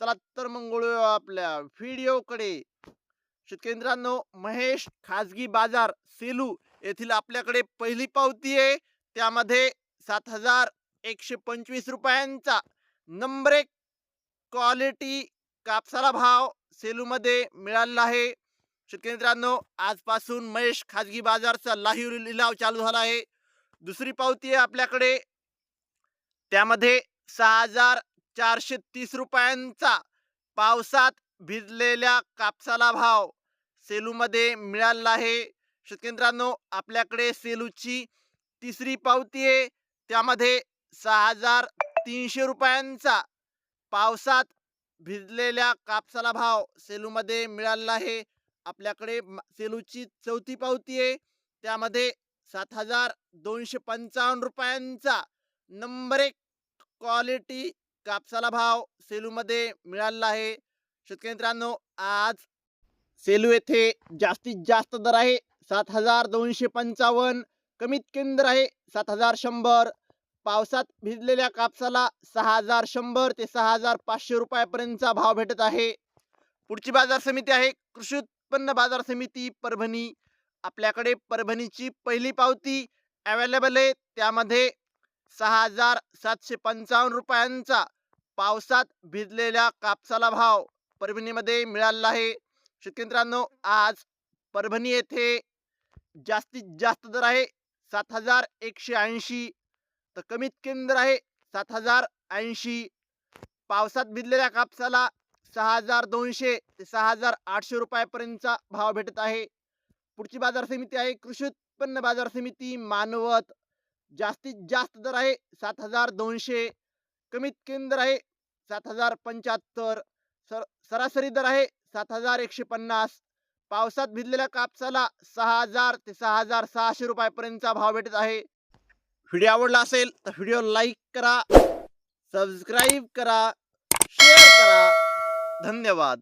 चला तर मग वळूया आपल्या व्हिडिओकडे शेतकरी मित्रांनो महेश खाजगी बाजार सेलू येथील आपल्याकडे पहिली पावती आहे. त्यामध्ये सात हजार एकशे पंचवीस रुपयांचा नंबर एक क्वालिटी कापसाला भाव सेलूमध्ये मिळालेला आहे. शेतकरी मित्रांनो आजपासून महेश खाजगी बाजारचा लाहीव लिलाव चालू झाला आहे. दुसरी पावती आहे आपल्याकडे. त्यामध्ये सहा हजार चारशे तीस रुपयांचा पावसात भिजलेल्या कापसाला भाव सेलूमध्ये मिळालेला आहे. शेतकरी आपल्याकडे सेलूची तिसरी पावती आहे. त्यामध्ये सहा हजार तीनशे रुपयांचा पावसात भिजलेल्या कापसाला भाव सेलूमध्ये मिळालेला आहे. आपल्याकडे सेलूची चौथी पावती आहे. त्यामध्ये सात हजार दोनशे पंचावन्न रुपयांचा नंबर एक क्वालिटी कापसाला भाव सेलूमध्ये मिळालेला आहे. शेतकरी मित्रांनो आज सेलू येथे जास्तीत जास्त दर आहे. सात हजार दोनशे पंचावन्न कमीत कमी दर आहे. सात हजार शंभर. पावसात भिजलेल्या कापसाला सहा हजार शंभर ते सहा हजार पाचशे रुपयापर्यंतचा भाव भेटत आहे. पुढची बाजार समिती आहे. कृषी उत्पन्न बाजार समिती परभणी. आपल्याकडे परभणीची पहिली पावती अवेलेबल आहे. त्यामध्ये सहा हजार सातशे पंचावन्न रुपयांचा पावसात भिजलेल्या कापसाला भाव परभणीमध्ये मिळालेला आहे. शेतकरी आज परभणी येथे जास्तीत जास्त दर आहे सात हजार एकशे ऐंशी. तर कमीत कमी दर आहे सात हजार ऐंशी. पावसात भिजलेल्या कापसाला सहा हजार दोनशे ते सहा हजार आठशे रुपयापर्यंतचा भाव भेटत आहे. पुढची बाजार समिती आहे कृषी उत्पन्न बाजार समिती मानवत. जास्तीत जास्त दर आहे सात हजार दोनशे. कमीत कमी दर आहे सात हजार पंच्याहत्तर सर सरासरी दर आहे सात हजार एकशे पन्नास पावसात भिजलेल्या कापसाला सहा हजार ते सहा हजार सहाशे रुपयापर्यंतचा भाव भेटत आहे. व्हिडिओ आवडला असेल तर व्हिडिओ लाईक करा सबस्क्राईब करा शेअर करा. धन्यवाद.